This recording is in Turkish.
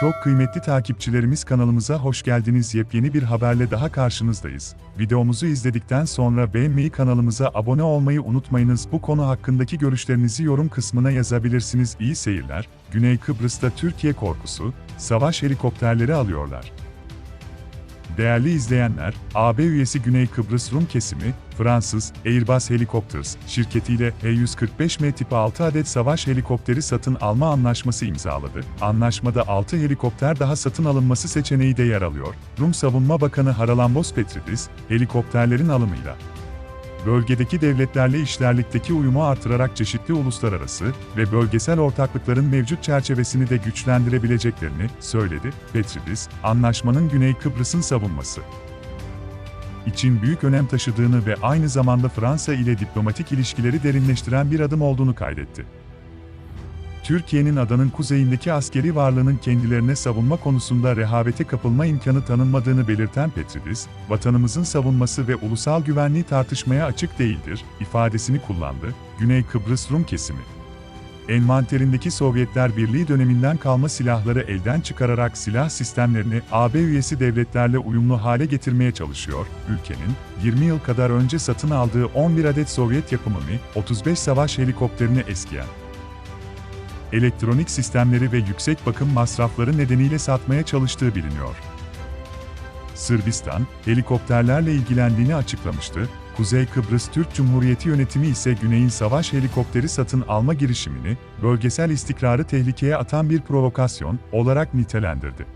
Çok kıymetli takipçilerimiz kanalımıza hoş geldiniz. Yepyeni bir haberle daha karşınızdayız. Videomuzu izledikten sonra beğenmeyi kanalımıza abone olmayı unutmayınız. Bu konu hakkındaki görüşlerinizi yorum kısmına yazabilirsiniz. İyi seyirler. Güney Kıbrıs'ta Türkiye korkusu, savaş helikopterleri alıyorlar. Değerli izleyenler, AB üyesi Güney Kıbrıs Rum kesimi, Fransız Airbus Helicopters şirketiyle H-145M tipi 6 adet savaş helikopteri satın alma anlaşması imzaladı. Anlaşmada 6 helikopter daha satın alınması seçeneği de yer alıyor. Rum Savunma Bakanı Haralambos Petridis, helikopterlerin alımıyla bölgedeki devletlerle işlerlikteki uyumu artırarak çeşitli uluslararası ve bölgesel ortaklıkların mevcut çerçevesini de güçlendirebileceklerini söyledi. Petridis, anlaşmanın Güney Kıbrıs'ın savunması için büyük önem taşıdığını ve aynı zamanda Fransa ile diplomatik ilişkileri derinleştiren bir adım olduğunu kaydetti. Türkiye'nin adanın kuzeyindeki askeri varlığının kendilerine savunma konusunda rehavete kapılma imkanı tanınmadığını belirten Petridis, vatanımızın savunması ve ulusal güvenliği tartışmaya açık değildir, ifadesini kullandı, Güney Kıbrıs Rum kesimi. Envanterindeki Sovyetler Birliği döneminden kalma silahları elden çıkararak silah sistemlerini AB üyesi devletlerle uyumlu hale getirmeye çalışıyor. Ülkenin 20 yıl kadar önce satın aldığı 11 adet Sovyet yapımı Mi-35 savaş helikopterini eskiyen elektronik sistemleri ve yüksek bakım masrafları nedeniyle satmaya çalıştığı biliniyor. Sırbistan, helikopterlerle ilgilendiğini açıklamıştı, Kuzey Kıbrıs Türk Cumhuriyeti yönetimi ise Güney'in savaş helikopteri satın alma girişimini, bölgesel istikrarı tehlikeye atan bir provokasyon olarak nitelendirdi.